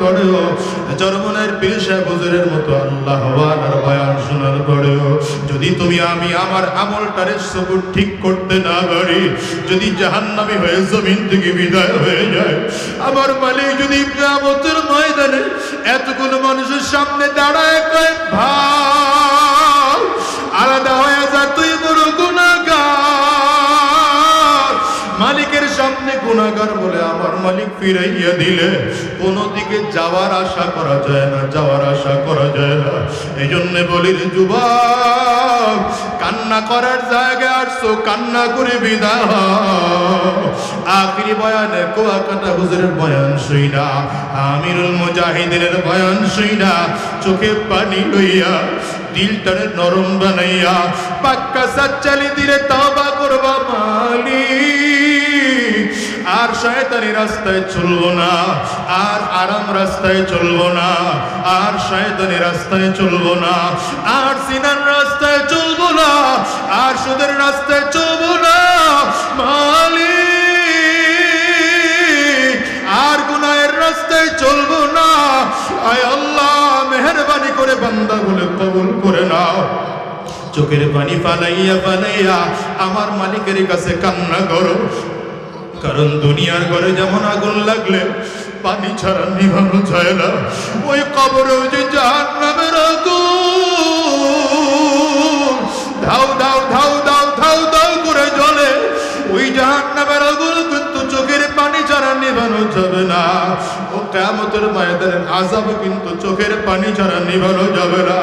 পরেও চরমনের পেশা হুজুরের মতো আল্লাহ হওয়ার বয়ান শোনার পরেও যদি তুমি আমি আমার আমলটারে সবুর ঠিক করতে না পারি, যদি জাহান্নামি হয়ে জমিন থেকে বিদায় হয়ে যায়, আমার মালিক যদি কিয়ামতের ময়দানে এতগুলো মানুষের সামনে দাঁড়ায় কয়, ভাই, আলাদা গুণাগার বলে আমার মালিক ফিরাইয়া দিলে, কোনো দিকে যাওয়ার আশা করা যায় না, যাওয়ার আশা করা যায় না। এই জন্য বলি রে যুবক, কান্না করার জায়গায় আসছো, কান্না করে বিদায় আখিরি বয়ানে কুয়াকাটা হুজুরের বয়ান শুইনা আমিরুল মুজাহিদিনের বয়ান শুইনা চোখে পানি লইয়া দিলটারে নরম বানাইয়া পাক্কা সাচ্চালি দিলে তবা করবা মালিক। আর শয়তানি রাস্তায় চলবো না, আর আরাম রাস্তায় চলবো না, আর শয়তানি রাস্তায় চলবো না, আর সিনার রাস্তায় চলবো না, আর সুদের রাস্তায় চলবো না, মালিক, আর গুনাহের রাস্তায় চলবো না। আয় আল্লাহ, মেহরবানি করে বান্দা বলে কবুল করে নাও। চোখের পানি ফালাইয়া ফালাইয়া আমার মালিকের কাছে কান্না করো। কারণ দুনিয়ার ঘরে যেমন আগুন লাগলে, পানি ছাড়া নিভানো যায় না। ওই কবরে যে জাহান নামের আগুন। ধাও ধাও ধাও ধাও ধাও ধাও করে জ্বলে। ওই জাহান নামের আগুন কিন্তু চোখের পানি ছাড়া নিভানো যাবে না। ও কেমতের ময়দানের আজাব কিন্তু চোখের পানি ছাড়া নিভানো যাবে না।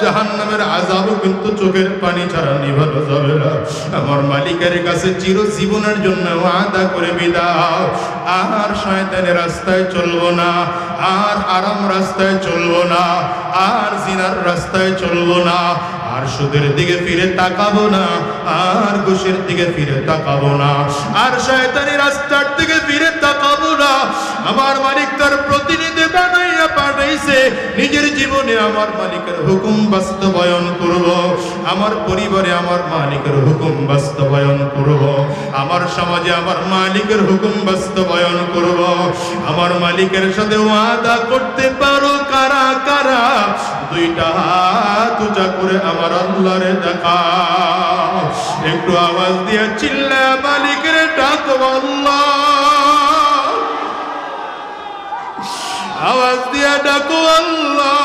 জাহান নামের আজাবও কিন্তু চোখের পানি ছাড়া নিভানো যাবে না। আমার মালিকের কাছে চিরজীবনের জন্য আদা করে বিদাও আর শয়তানের রাস্তায় চলবো না, আর আরাম রাস্তায় চলবো না, আর জিনার রাস্তায় চলবো না সুদের দিকে ফিরে তাকাবো না, আর ঘুষের দিকে ফিরে তাকাবো না, আর শয়তানি রাস্তার দিকে ফিরে তাকাবো না। আমার মালিক তার প্রতিনিধি বানাইয়া পাঠাইছে, নিজের জীবনে আমার মালিকের হুকুম বাস্তবায়ন করব, আমার পরিবারে আমার মালিকের হুকুম বাস্তবায়ন করব, আমার সমাজে আমার মালিকের হুকুম বাস্তবায়ন করব, আমার মালিকের সাথে ওয়াদা করতে পারো কারা কারা? দুইটা হাত উঁচা করে আমার আল্লাহরে দেখা। একটু আওয়াজ দিয়ে চিল্লা, মালিকের ডাকো আল্লাহ। আওয়াজ দিয়ে ডাকো আল্লাহ।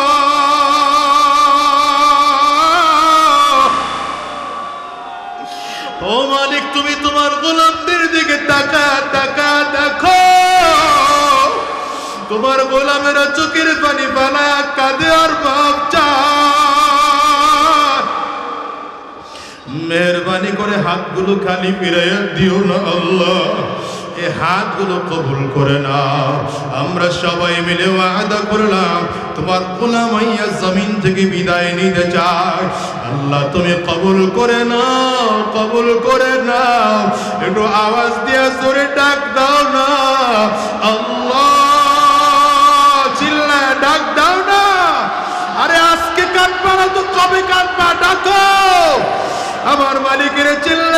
ও মালিক, তুমি তোমার গোলামদের দিকে তাকা তাকা দেখো তোমার গোলামেরা চোখের পানি বানায় কাঁদে আর ভাব চায়। মেহরবানি করে হাতগুলো খালি ফিরাইয়া দিও না আল্লাহ। এ হাতগুলো কবুল করে না আমরা সবাই মিলে ওয়াদা করলাম, তোমার গোলামাইয়া জমিন থেকে বিদায় নিতে চাই। আল্লাহ, তুমি কবুল করে নাও, কবুল করে নাও। একটু আওয়াজ দিয়ে জোরে ডাক দাও না। আল্লাহ তো কবে কাঁদবা ডাকো? আমার মালিকের চিল্লে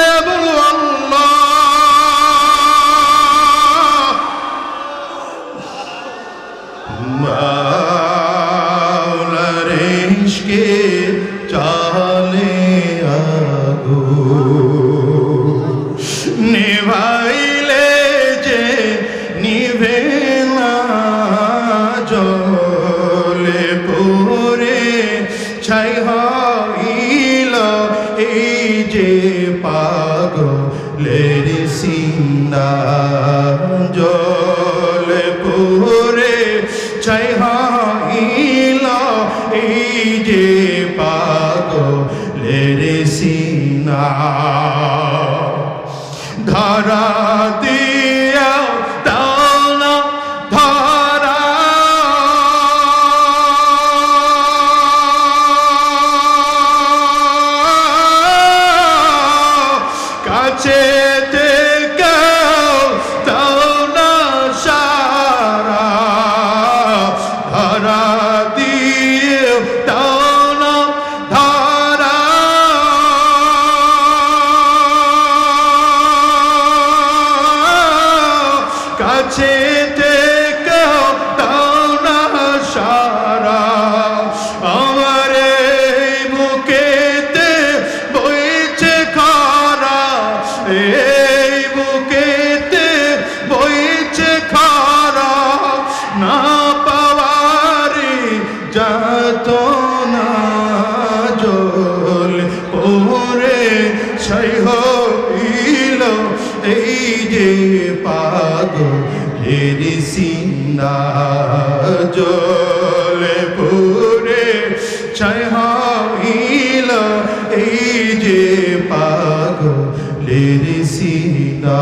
পাগলের সিনা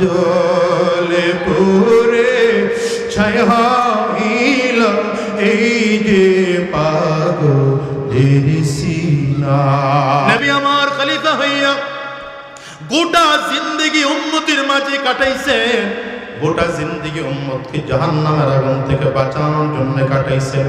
জলে পুরে ছাই হইল এই যে পাগলের সিনা নবী আমার খলিফা হইয়া গোটা জিন্দগি উম্মতির মাঝে কাটাইছে গোটা জিন্দগি উম্মতকে জাহান্নামের আগুন থেকে বাঁচানোর জন্য কাটাইছে।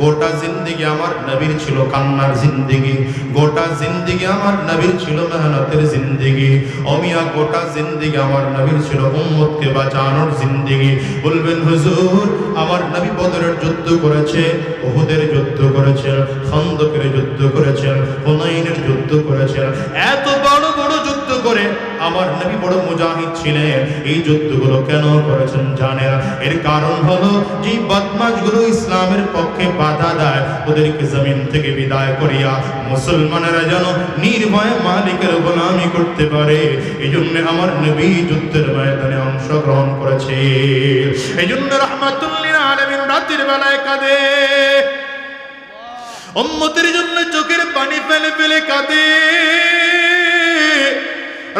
গোটা জিন্দগি আমার নবীর ছিল কান্নার জিন্দগি। গোটা জিন্দগি আমার নবীর ছিল মেহনতের জিন্দগি। অমিয়া গোটা জিন্দগি আমার নবীর ছিল উম্মতকে বাঁচানোর জিন্দগি। বলবেন, হুজুর, আমার নবী বদরের যুদ্ধ করেছে ওহুদের যুদ্ধ করেছেন খন্দকের যুদ্ধ করেছেন হুনাইনের যুদ্ধ করেছেন এত বড় বড় যুদ্ধ করে আমার নবী বড় মুজাহিদ ছিলেন। এই যুদ্ধগুলো কেন করেছেন জানেন এর কারণ হলো যে বদমাশগুলো ইসলামের পক্ষে বাধা দেয়, ওদেরকে জমিন থেকে বিদায় করিয়া মুসলমানেরা যেন নির্ভয়ে মালিকের গোলামি করতে পারে। এই জন্য আমার নবী যুদ্ধের ময়দানে অংশগ্রহণ করেছে। এই জন্য রহমাতুল্লিল আলমিন রাতের বেলায় কাঁদে। উম্মতের জন্য চোখের পানি ফেলে ফেলে কাঁদে।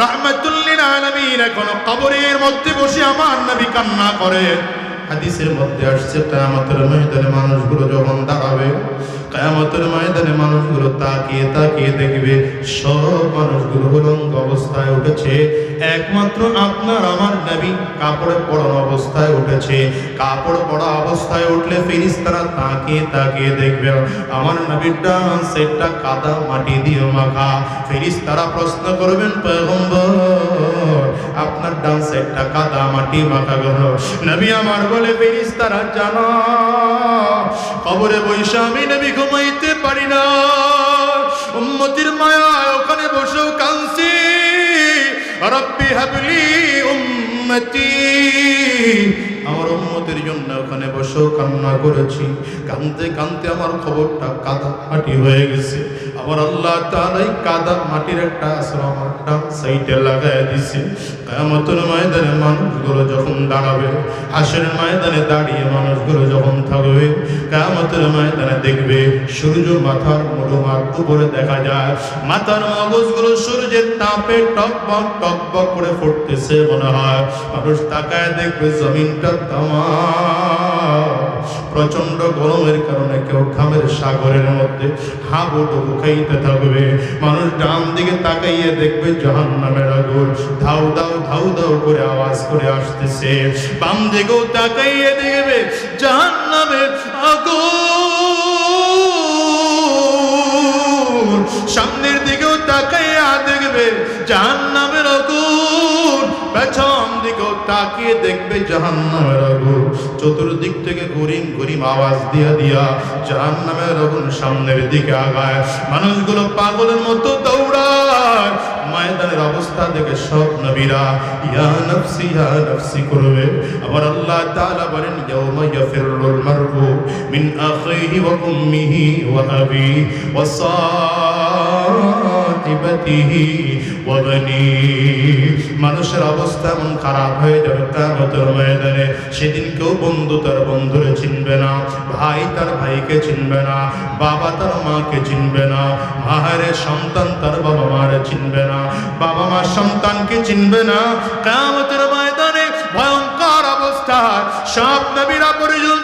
রহমাতুল্লিল আলামিন এখন কবরের মধ্যে বসে আমার নবী কান্না করে। হাদিসের মধ্যে আসছে, কিয়ামতের ময়দানে মানুষগুলো যখন দাঁড়াবে, কিয়ামতের ময়দানে মানুষগুলো তাকিয়ে তাকিয়ে দেখবে, সব মানুষগুলো উলঙ্গ অবস্থায় উঠেছে। একমাত্র আপনার আমার নবী কাপড়ে পড়ানো অবস্থায় উঠেছে। কাপড় পড়া অবস্থায় উঠলে ফিরিস তারা তাকিয়ে তাকিয়ে দেখবে, আমার নবীর ডান সেটটা কাদা মাটি দিয়ে মাখা। ফিরিস তারা প্রশ্ন করবেন, পয়গম্বর আপনার ডান সাইডটা কাদা মাটি মাখা গেল। নবী আমার বলে ফেরিস্তারা জানা, কবরে বৈশা আমি নবী ঘুমাইতে পারি না। উম্মতির মায়া ওখানে বসেও কাঁদছি। রব্বি হাবলি উম্মতি। আমার উম্মতের জন্য ওখানে বসেও কান্না করেছি। কানতে কানতে আমার খবরটা কাদা মাটি হয়ে গেছে। আমার আল্লাহ তালাই কাদা মাটির একটা আমার ডান সাইডে লাগাই দিছে। কেমতের ময়দানে মানুষগুলো যখন দাঁড়াবে, হাসের ময়দানে দাঁড়িয়ে মানুষগুলো যখন থাকবে কেমতের ময়দানে দেখবে সূর্য মাথার মরুমার উপরে দেখা যায়। মাথার মগজগুলো সূর্যের তাপে টকবক টকবক করে ফুটতেছে মনে হয়। মানুষ তাকায় দেখবে জমিনটা প্রচণ্ড গরমের কারণে কেউ ঘামের সাগরের মধ্যে হাবুডুবু খাইতে থাকবে। মানুষ ডান দিকে তাকাইয়ে দেখবে জাহান নামের আগুন। ধাউ ধাউ ধাউ ধাউ করে আওয়াজ করে আসতেছে। বাম দিকেও তাকাইয়ে তাকিয়ে দেখবে জাহান নামের আগুন। চতুর্দিক থেকে গরিম গরিম আওয়াজ দিয়া দিয়া জাহান নামের আগুন সামনের দিকে আগায়। মানুষগুলো পাগলের মতো দৌড়ায়। ময়দানের অবস্থা দেখে সব নবীরা, ইয়া নফসি ইয়া নফসি করবে। আবার আল্লাহ তাআলা বলেন, ইয়াউমা ইয়াফিরুল মারউ মিন আখিহি ওয়া উম্মিহি ওয়া আবি ওয়া বানি মানুষের অবস্থা এমন খারাপ হয়ে যাবে কিয়ামতের ময়দানে। সেদিন কেউ বন্ধু তার বন্ধুরে চিনবে না, ভাই তার ভাইকে চিনবে না, বাবা তার মাকে চিনবে না মায়ের সন্তান তার বাবা মারে চিনবে না, বাবা মা সন্তানকে চিনবে না। কামতের ময়দানে ভয়ঙ্কর অবস্থায় সব নবীরা পর্যন্ত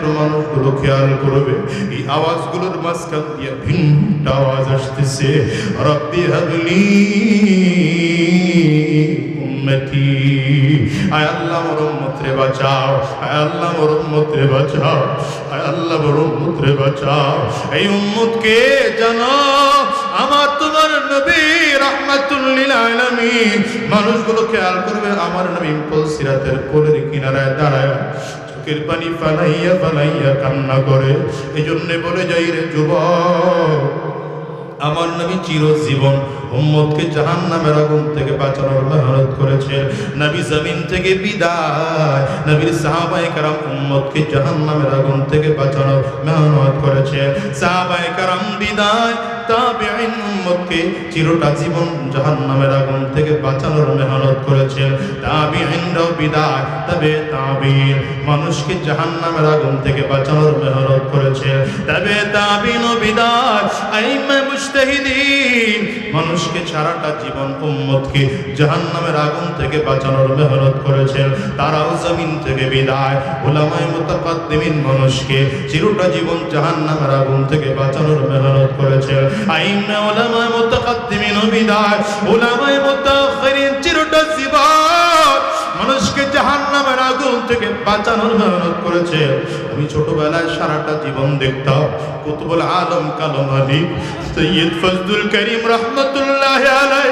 একমাত্র মানুষগুলো খেয়াল করবে। এই আওয়াজগুলোর মাঝখান দিয়ে ভিন্ন আওয়াজ আসতেছে। রব্বি হাবলি উম্মতি। আয় আল্লাহ মোর উম্মতরে বাঁচাও। আয় আল্লাহ মোর উম্মতরে বাঁচাও। আয় আল্লাহ মোর উম্মতরে বাঁচাও। এই উম্মতকে জানো, আমার তোমার নবী রাহমাতুল্লিল আলামিন। মানুষগুলো খেয়াল করবে, আমার নবী পল সিরাতের কোলের কিনারায় দাঁড়ায়। আজকের পানি ফালাইয়া ফালাইয়া কান্না করে। এজন্যে বলে যাই রে যুব আমার নবী চিরজীবন উম্মতকে জাহান্নামের আগুন থেকে বাঁচানোর মেহনত করেছেন। নবী জমিন থেকে বিদায়। নবীর সাহাবায়ে কারাম উম্মতকে জাহান্নামের আগুন থেকে বাঁচানোর মেহনত করেছেন। সাহাবায়ে কারাম বিদায়, তাবিঈন উম্মতকে চিরটা জীবন জাহান্নামের আগুন থেকে বাঁচানোর মেহনত করেছেন। তাবিঈনরাও বিদায়, তবে তাবিঈন মানুষকে জাহান্নামের আগুন থেকে বাঁচানোর মেহনত করেছেন। তবে তাবিঈন ও বিদায়। আইমা মুজতাহিদিন মানুষকে সারাটা জীবন উম্মতকে জাহান্নামের আগুন থেকে বাঁচানোর মেহনত করেছেন। তারাও জমিন থেকে বিদায়। ওলামায় মুতাকাদ্দিমিন মানুষকে চিরটা জীবন জাহান্নামের আগুন থেকে বাঁচানোর মেহনত করেছেন। আইন ওলামায় মুতাকাদ্দিমিন বিদায়। ওলামায় মুতাআখিরিন থেকে বাঁচানোর মেহনত করেছে। আমি ছোটবেলায় সারাটা জীবন দেখতাম, কুতুবুল আলম কালম আলী সৈয়দ ফজলুল করিম রহমতুল্লাহ আলাই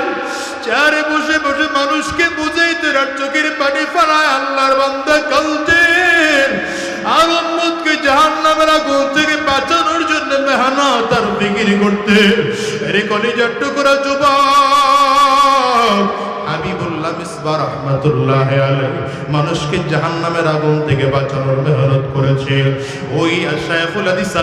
চারে বসে বসে মানুষকে বুঝাইতে রাত চোখের পানি ফেলায় আল্লাহর বান্দা কালতেন আর উম্মতকে জাহান্নামের আগুন থেকে বাঁচানোর জন্য মেহনত আর বিক্রি করতে টুকরা যুবক মানুষকে জাহান্নামের আগুন থেকে বাঁচানোর মেহনত করেছে। ওই শাইখুল হাদিস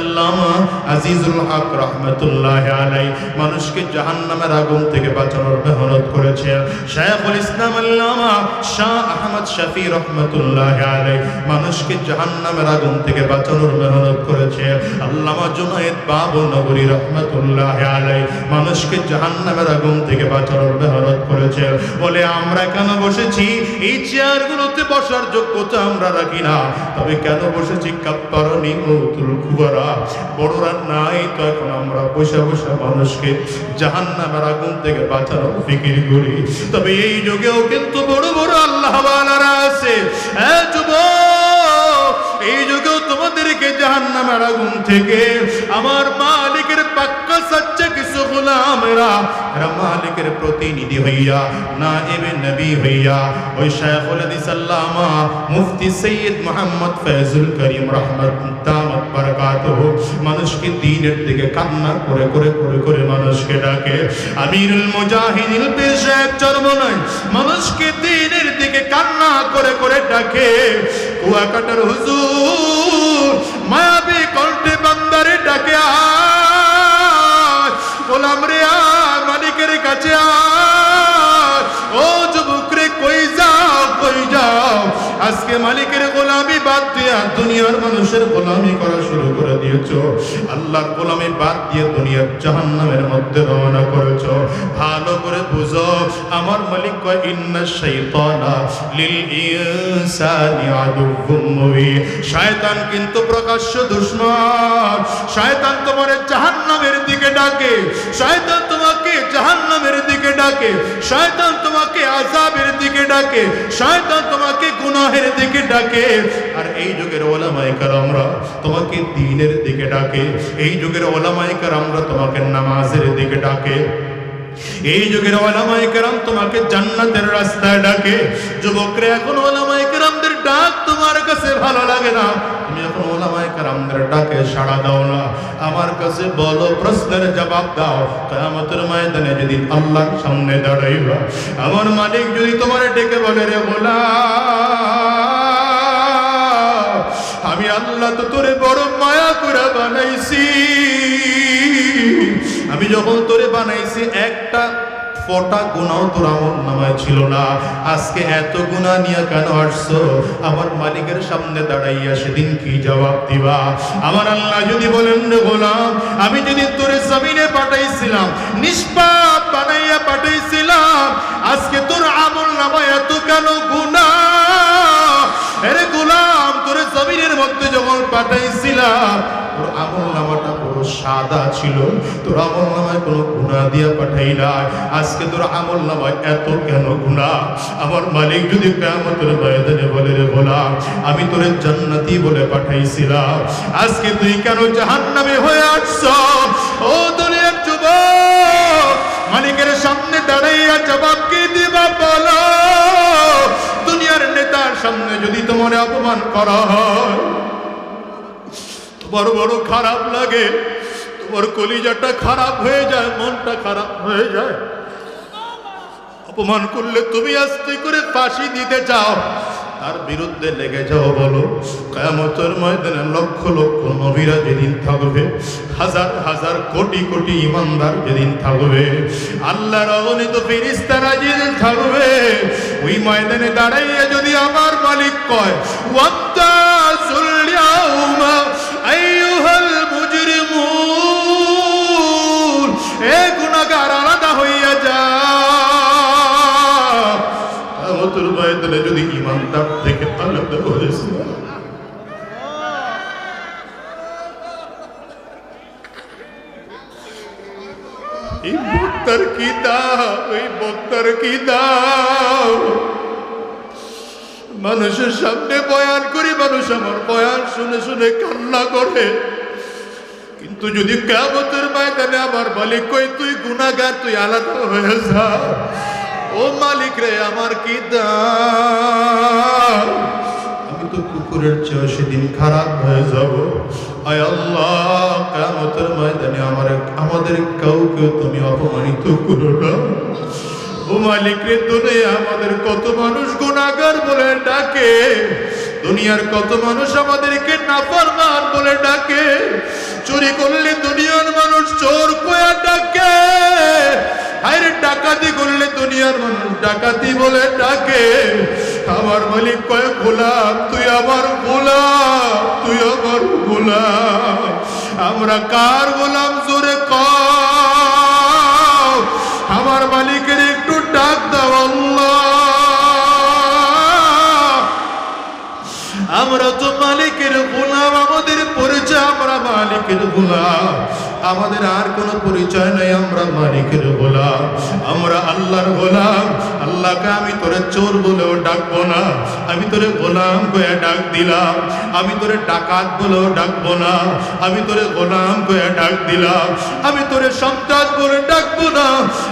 আজিজুল হক রহমতুল্লাহ আলাইহি মানুষকে জাহান্নামের আগুন থেকে বাঁচানোর মেহনত করেছে। শাইখুল ইসলাম আল্লামা শাহ আহমদ শফি রহমতুল্লাহ আলাইহি মানুষকে জাহান্নামের আগুন থেকে বাঁচানোর মেহনত করেছে। আল্লামা জুনায়েদ বাবু নগরী রহমতুল্লাহ আলাইহি মানুষকে জাহান্নামের আগুন থেকে বাঁচানোর মেহনত করেছে। বলে, আমরা কেন বসেছি? এই চেয়ারগুলোতে বসার যোগ্যতা আমরা রাখি না। তবে কেন বসেছি? বড়রা নাই তো এখন আমরা বসে বসে মানুষকে জাহান্নামের আগুন থেকে বাঁচানোর ফিকির করি। তবে এই যুগেও কিন্তু বড় বড় আল্লাহ আছে। হ্যাঁ এই তোমাদেরকে জাহান্নামের আগুন থেকে আমার মালিকের পাক্কা সচ্চা এরা মালিকের প্রতিনিধি হইয়া, না এবে নবী হইয়া। ওই মুফতি সৈয়দ মোহাম্মদ ফয়জুল করিম রহমত মানুষকে দ্বীনের দিকে কান্না করে করে করে করে মানুষকে ডাকে। আমিরুল চরমনাই মানুষকে দ্বীনের দিকে কান্না করে করে ডাকে। কুয়াকাটার হুজুর মায়াবী কণ্ঠে বান্দারে ডাকে আয় গোলাম রে মালিকের কাছে ও যুবক রে কই যাও কই যাও? আজকে মালিকের গোলামি বাদ দিয়া দুনিয়ার মানুষের গোলামি করা শুরু করে দিয়েছ। আল্লাহর গোলামি বাদ দিয়ে দুনিয়ার জাহান্নামের মধ্যে রওনা করেছ। ভালো করে বুঝো, আমার মালিক কয়, ইন্না শাইতানা লিল ইনসানি আদুউম মুবিন। শয়তান কিন্তু প্রকাশ্য দুশমন। শয়তান তোমার জাহান্নামের ডাকে, শয়তান তোমাকে জাহান্নামের দিকে ডাকে, শয়তান তোমাকে আযাবের দিকে ডাকে, শয়তান তোমাকে গুনাহের দিকে ডাকে। আর এই যুগের ওলামায়ে কেরামরা তোমাকে দ্বীনের দিকে ডাকে, এই যুগের ওলামায়ে কেরামরা তোমাকে নামাজের দিকে ডাকে। এই যুগের ওলামায়ে তোমাকে জান্নাতের রাস্তায় ডাকে। যুবকরা, এখন ওলামায়ে কেরামদের ডাক তোমার কাছে ভালো লাগে না। তুমি এখন ওলামায়ে কেরামদের ডাকে সাড়া দাও না। আমার কাছে বলো, প্রশ্নের জবাব দাও। কিয়ামতের ময়দানে যদি আল্লাহর সামনে দাঁড়াইবা আমার মালিক যদি তোমার ডেকে বলে, রে গোলাম, আমি আল্লাহ তো তোরে বড় মায়া করে বানাইছি। আমি যখন তোরে বানাইছি, একটা ফটা গুণাও তোর আমল নামায় ছিল না। আজকে এত গুণা নিয়ে কেন আসছো? আমার মালিকের সামনে দাঁড়াইয়া সেদিন কি জবাব দিবা? আমার আল্লাহ যদি বলেন গোলাম, আমি যদি তোর জমিনে পাঠাইছিলাম, নিষ্পাপ বানাইয়া পাঠাইছিলাম, আজকে তোর মধ্যে যখন পাঠাইছিলাম, তোর আমল নামাটা পুরো সাদা ছিল, তোর আমল নামায় কোনো গুণা দিয়া পাঠাই নাই। আজকে তোর আমল নামায় এত কেন গুণা আমার মালিক যদি কেমতের ময়দানে বলে, রে গোলাম, আমি তোরে জান্নাতি বলে পাঠাইছিলাম। আজকে তুই কেন জাহান্নামে হয়ে আসছ? ও দুনিয়ার যুবক, মালিকের সামনে দাঁড়াইয়া জবাব কি দিবা বলো? দুনিয়ার নেতার সামনে যদি তোমার অপমান করা হয় বড় বড় খারাপ লাগে। তোমার কলিজাটা খারাপ হয়ে যায়, মনটা খারাপ হয়ে যায়। অপমান করলে তুমি আস্তে করে ফাঁসি দিতে চাও। তার বিরুদ্ধে লেগে যাও বলো। কেমতের ময়দানে লক্ষ লক্ষ নবীরা যেদিন থাকবে, হাজার হাজার কোটি কোটি ইমানদার যেদিন থাকবে, আল্লাহর অগণিত ফেরিস্তারা যেদিন থাকবে, ওই ময়দানে দাঁড়াইয়া যদি আমার মালিক কয় যদি ইমানদার থেকে আলাদা হয়েছে এই বক্তার কি এই বক্তার কি মানুষের সামনে বয়ান করি, মানুষ আমার বয়ান শুনে শুনে কান্না করে। কিন্তু যদি কেমতের ময়দানে আমার মালিক কই তুই গুনাগার তুই আলাদা হয়ে যা। ও মালিক রে, আমার কি দাম? আমি তো কুকুরের চেয়ে সেদিন খারাপ হয়ে যাব। আয় আল্লাহ কেমতের ময়দানে আমার আমাদের কাউকে তুমি অপমানিত করো না। ও মালিক রে আমাদের কত মানুষ গুণাগার বলে ডাকে? দুনিয়ার কত মানুষ আমাদেরকে নাফরমান বলে ডাকে? চুরি করলে দুনিয়ার মানুষ চোর কয়া ডাকে। হায়রে ডাকাতি করলে দুনিয়ার মানুষ ডাকাতি বলে ডাকে। আমার মালিক কয়, গোলাম, তুই আমার গোলাম, তুই আমার গোলাম। আমরা কার গোলাম, জোরে ক আমার মালিকের আমরা তো মালিকের গোলাম, আমাদের পরিচয় আমরা মালিকের গোলাম। আমাদের আর কোনো পরিচয় নাই, আমরা মালিকের গোলাম। আমরা আল্লাহর গোলাম। আল্লাহকে আমি তোরে চোর বলেও ডাকবো না। আমি তোরে গোলাম কয়ে ডাক দিলাম। আমি তোরে ডাকাত বলেও ডাকবো না। আমি তোরে গোলাম কয়ে ডাক দিলাম। আমি তোরে সন্ত্রাস বলে ডাকবো না।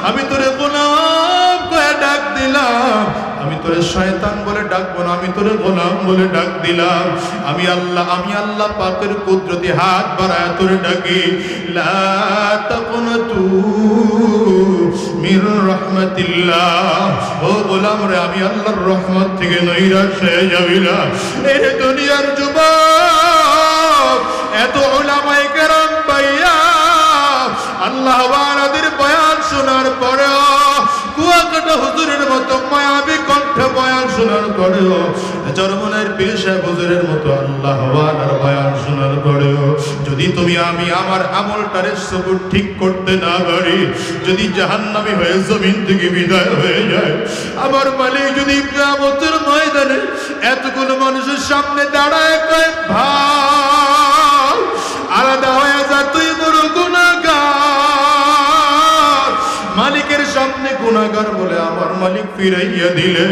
আমি তোরে গোলাম কয়ে ডাক দিলাম। আমি তোরে শয়তান বলে ডাকবো না, আমি তোরে গোলাম বলে ডাক দিলাম। আমি আল্লাহ আমি আল্লাহ পাকের কুদরতি হাত বাড়ায় তোরে ডাকি। লা তাকুনাতু মির রাহমাতিল্লাহ। ও গোলাম রে, আমি আল্লাহর রহমত থেকে নৈরাশ হয়ে যাবি না। এই দুনিয়ার যুবক, এত কেরাম পাইয়া আল্লাহ ওয়ালাদের বয়ান শোনার পরেও কুয়াকাটা হুজুরের মতো মায়াবী কণ্ঠে বয়ান শোনার পরেও চরমনের পেশা বুজুরের মতো আল্লাহ ওয়ালার বয়ান শোনার পরেও, যদি তুমি আমি আমার আমলটারে সবুর ঠিক করতে না পারি, যদি জাহান্নামি হয়ে জমিন থেকে বিদায় হয়ে যায়, আমার মালিক যদি গ্রামতের ময়দানে এতগুলো মানুষের সামনে দাঁড়ায় কয়, ভাই গুণাগার বলে আমার মালিক ফিরাইয়া দিলে,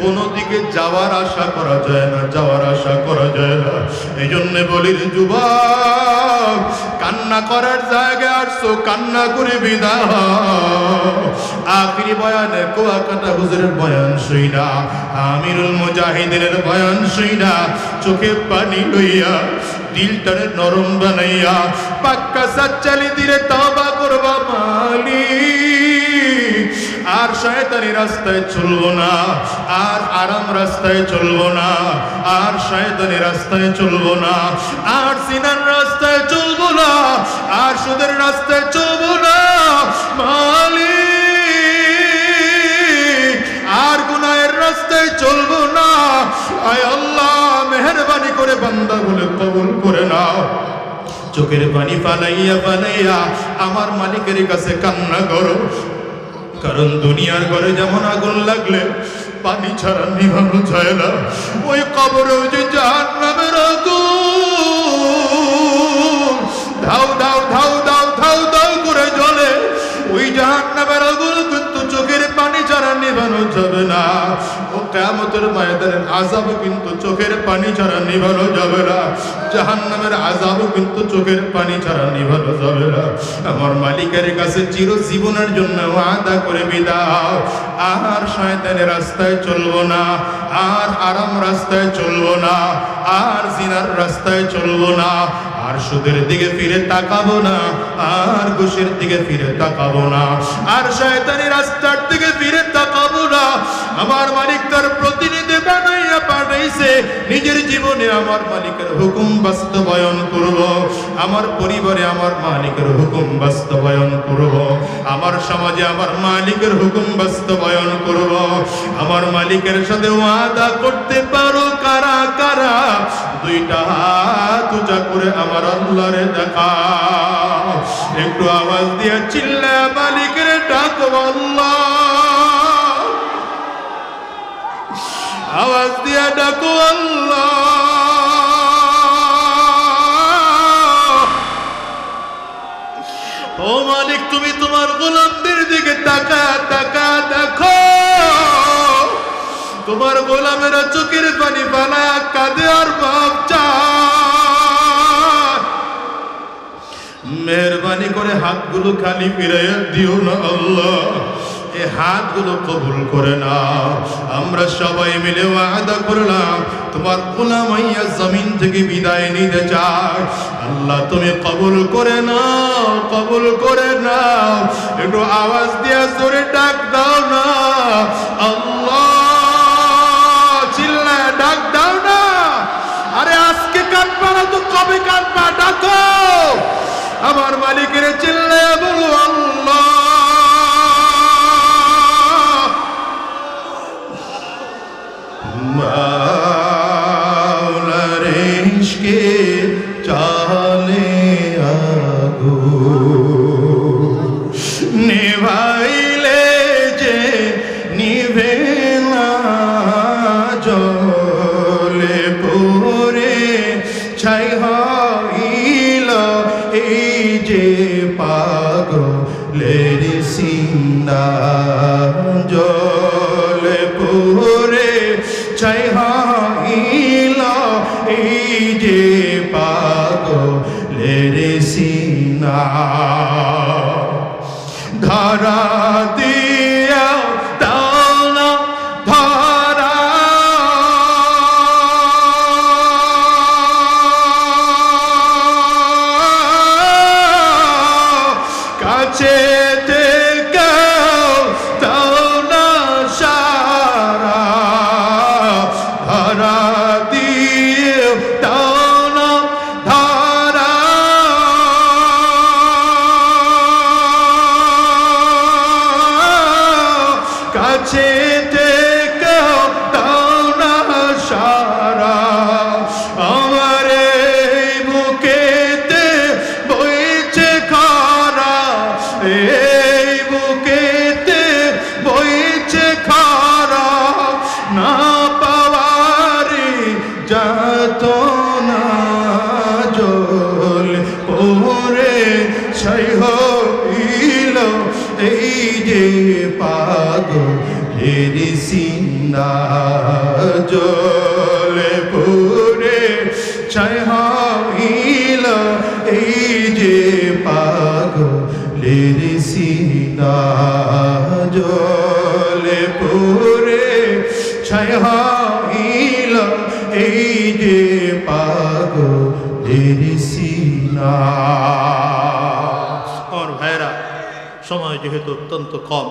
কোনো দিকে যাওয়ার আশা করা যায় না, যাওয়ার আশা করা যায় না এই জন্য বলি রে যুবক, কান্না করার জায়গায় আসছো, কান্না করে হও। আখিরি বয়ানে কুয়াকাটা হুজুরের বয়ান শুইনা আমিরুল মুজাহিদিনের বয়ান শুইনা চোখে পানি লইয়া দিলটারে নরম বানাইয়া, পাক্কা সাচ্চালি দিলে তবা করবা মালি আর শয়তানি রাস্তায় চলবো না, আর আরাম রাস্তায় চলবো না, আর শয়তানি রাস্তায় চলবো না, আর সিনার রাস্তায় চলবো না, আর সুদের রাস্তায় চলবো না মালি আর গুনাহের রাস্তায় চলবো না, আয় আল্লাহ। মেহরবানি করে বান্দা বলে কবুল করে নাও। চোখের পানি পালাইয়া পালাইয়া আমার মালিকের কাছে কান্না করো। কারণ দুনিয়ার ঘরে যেমন আগুন লাগলে, পানি ছাড়া নিভানো যায় না। ওই কবরেও যে জাহান নামের আগুন। কেমতের ময়দানের আজাব কিন্তু চোখের পানি ছাড়া নিভানো যাবে না। জাহান্নামের নামের আজাব কিন্তু চোখের পানি ছাড়া নিভানো যাবে না। আমার মালিকের কাছে চির জীবনের জন্য আদা করে বিদাও আর শয়তানের রাস্তায় চলবো না, আর আরাম রাস্তায় চলবো না, আর জিনার রাস্তায় চলবো না আর সুদের দিকে ফিরে তাকাবো না, আর ঘুষের দিকে ফিরে তাকাবো না, আর শয়তানি রাস্তার দিকে ফিরে তাকাবো না। আমার মালিক তার প্রতিনিধি বানাইয়া পাঠাইছে, নিজের জীবনে আমার মালিকের হুকুম বাস্তবায়ন করব, আমার পরিবারে আমার মালিকের হুকুম বাস্তবায়ন করব, আমার সমাজে আমার মালিকের হুকুম বাস্তবায়ন করব, আমার মালিকের সাথে ওয়াদা করতে পারো কারা কারা? দুইটা হাত উঁচা করে আমার আল্লাহরে দেখা। একটু আওয়াজ দিয়ে চিল্লা মালিকের ডাকো আল্লাহ আওয়াজ দিয়ে ডাকো আল্লাহ ও মালিক, তুমি তোমার গোলামদের দিকে তাকা তাকা, দেখো। তোমার গোলামেরা চোখের পানি বানা কাঁদে আর বাপ চায়। মেহরবানি করে হাতগুলো খালি ফিরাইয়া দিও না আল্লাহ। এ হাতগুলো কবুল করে না আমরা সবাই মিলে ওয়াদা করলাম, তোমার গোলামাইয়া জমিন থেকে বিদায় নিতে চাই। আল্লাহ, তুমি কবুল করে নাও, কবুল করে নাও। একটু আওয়াজ দিয়ে জোরে ডাক দাও না। আল্লাহ চিল্লা ডাক দাও না। আরে আজকে কাঁদবা না তো কবে কাঁদবা ডাকো। আমার মালিকের চিল্লায় বলো যে পাগলের সিনা জলে পরে ছাই এই যে পাগলের সিনা জলে পরে ছাই এই যে পাগ পাগলের সিনা সময় যেহেতু অত্যন্ত কম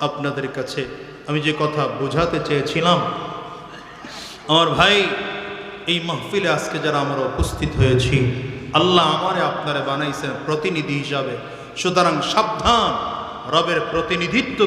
আপনাদের কাছে, আমি যে কথা বোঝাতে চেয়েছিলাম, আমার ভাই, এই মাহফিলে আজকে যারা আমরা উপস্থিত হয়েছি, আল্লাহ আমারে আপনারে বানাইছেন প্রতিনিধি হিসাবে। সুতরাং সাবধান, রবের প্রতিনিধিত্ব